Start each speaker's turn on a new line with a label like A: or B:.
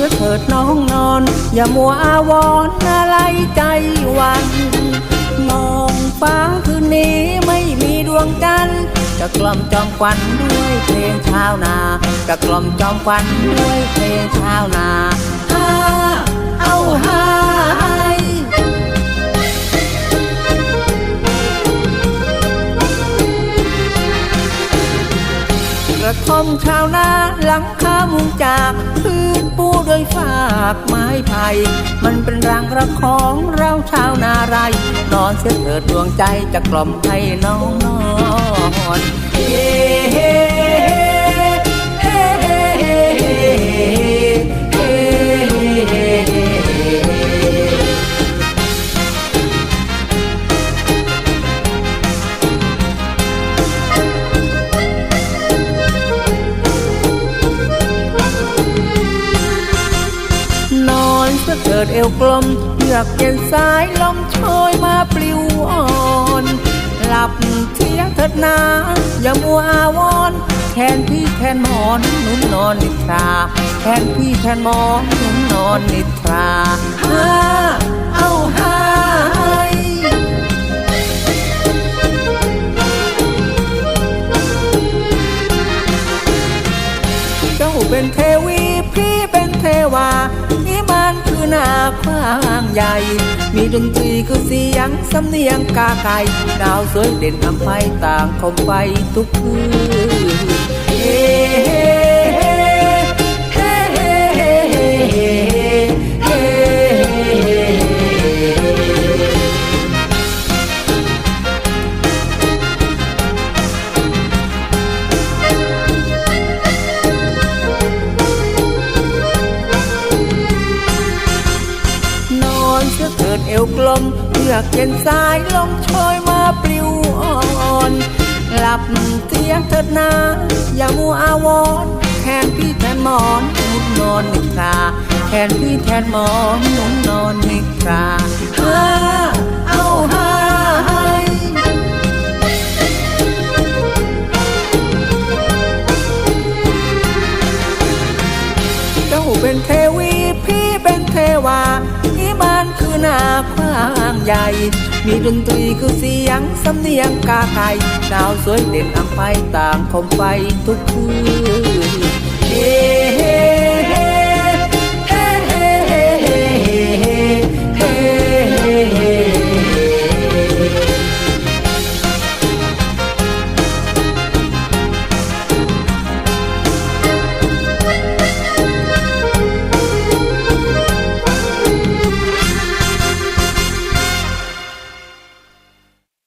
A: ื่อเถิดน้องนอน อย่ามัวอาวรออะไรใจวันมองฟ้าคืนนี้ไม่มีดวงจันทร์จะกล่อมจอมควันด้วยเพลงชาวนา จะกล่อมจอมควันด้วยเพลงชาวนาฮ่าเอาฮ่า คอมชาวนาหลังคามุงจาก พื้นปูด้วยฝากไม้ไผ่มันเป็นรังระของเราชาวนาไร นอนเสียเถิดดวงใจจะกล่อมให้น้องนอนเฮ้ อนเพื่อเกิดเอวกลมเยือกเย็นสายลมโชยมาปลิวอ่อนหลับเที่ยงเถิดนาอย่ามัวอาวรณ์แทนพี่แทนหมอนหนุนนอนนิทราแทนพี่แทนหมอนหนุนนอนนิทราฮ่าเอาฮ่าให้เจ้าเป็นเทว หน้าคว้างใหญ่ มีดนตรีคือเสียงสำเนียงกาไก่ดาวสวยเด่นทำไฟต่างคมไฟทุกคืนือกเย็นสายลมโชยมาปลิวอ่อน หลับเตียงเถิดนาอย่ามัวอาวรแทนพี่แทนหมอนหนุนนอนนิทราแทนพี่แทนหมอนหนุนนอนนิทรา เป็นเทวีพี่เป็นเทวานี่มันคือนาควางใหญ่ มีดนตรีคือเสียงสำเนียงกาไก่ดาวสวยเด่นอังไฟต่างคมไฟทุกคืน